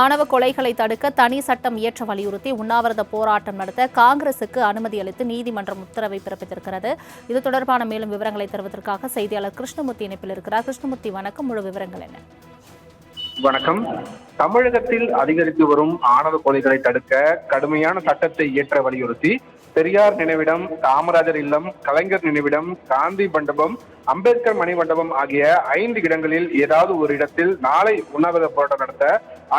ஆணவ கொலைகளை தடுக்க தனி சட்டம் இயற்ற வலியுறுத்தி உண்ணாவிரத போராட்டம் நடத்த காங்கிரசுக்கு அனுமதி அளித்து நீதிமன்றம் உத்தரவை பிறப்பித்திருக்கிறது. இது தொடர்பான மேலும் விவரங்களை தருவதற்காக செய்தியாளர் கிருஷ்ணமூர்த்தி இணைப்பில் இருக்கிறார். கிருஷ்ணமூர்த்தி வணக்கம். முழு விவரங்கள் என்ன? வணக்கம். தமிழகத்தில் அதிகரித்து வரும் ஆணவ கொலைகளை தடுக்க கடுமையான சட்டத்தை இயற்ற வலியுறுத்தி பெரியார் நினைவிடம் காமராஜர் இல்லம் கலைஞர் நினைவிடம் காந்தி மண்டபம் அம்பேத்கர் மணிமண்டபம் ஆகிய ஐந்து இடங்களில் ஏதாவது ஒரு இடத்தில் நாளை உண்ணாவிரத போராட்டம் நடத்த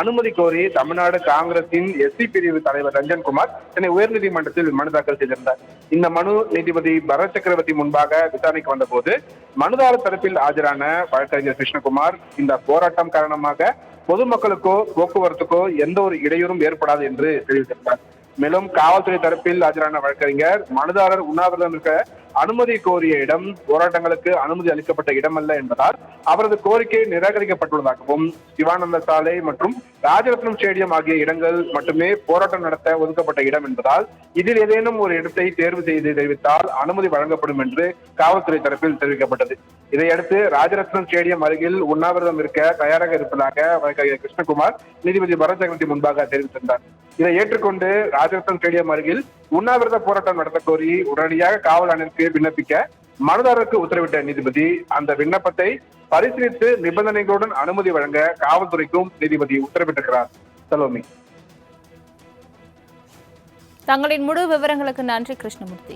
அனுமதி கோரி தமிழ்நாடு காங்கிரசின் எஸ்சி பிரிவு தலைவர் ரஞ்சன் குமார் சென்னை உயர்நீதிமன்றத்தில் மனு தாக்கல் செய்திருந்தார். இந்த மனு நீதிபதி பரத் சக்கரவர்த்தி முன்பாக விசாரணைக்கு வந்தபோது மனுதாரர் தரப்பில் ஆஜரான வழக்கறிஞர் கிருஷ்ணகுமார் இந்த போராட்டம் காரணமாக பொதுமக்களுக்கோ போக்குவரத்துக்கோ எந்த ஒரு இடையூறும் ஏற்படாது என்று தெரிவித்திருந்தார். மேலும் காவல்துறை தரப்பில் ஆஜரான வழக்கறிஞர் மனுதாரர் உண்ணாவிரதம் இருக்க அனுமதி கோரிய இடம் போராட்டங்களுக்கு அனுமதி அளிக்கப்பட்ட இடமல்ல என்பதால் அவரது கோரிக்கை நிராகரிக்கப்பட்டுள்ளதாகவும் சிவானந்த சாலை மற்றும் ராஜரத்னம் ஸ்டேடியம் ஆகிய இடங்கள் மட்டுமே போராட்டம் நடத்த ஒதுக்கப்பட்ட இடம் என்பதால் இதில் ஏதேனும் ஒரு இடத்தை தேர்வு செய்து தெரிவித்தால் அனுமதி வழங்கப்படும் என்று காவல்துறை தரப்பில் தெரிவிக்கப்பட்டது. இதையடுத்து ராஜரத்னம் ஸ்டேடியம் அருகில் உண்ணாவிரதம் இருக்க தயாராக இருப்பதாக வழக்கறிஞர் கிருஷ்ணகுமார் நீதிபதி பரத் சக்கரவர்த்தி முன்பாக தெரிவித்திருந்தார். இதை ஏற்றுக்கொண்டு ராஜரத்னம் ஸ்டேடியம் அருகில் உண்ணாவிரத போராட்டம் நடத்த கோரி உடனடியாக காவல் ஆணையருக்கு விண்ணப்பிக்க மனதாரருக்கு உத்தரவிட்ட நீதிபதி அந்த விண்ணப்பத்தை பரிசீலித்து நிபந்தனைகளுடன் அனுமதி வழங்க காவல்துறைக்கும் நீதிபதி உத்தரவிட்டிருக்கிறார். சலோமி. தங்களின் முழு விவரங்களுக்கு நன்றி கிருஷ்ணமூர்த்தி.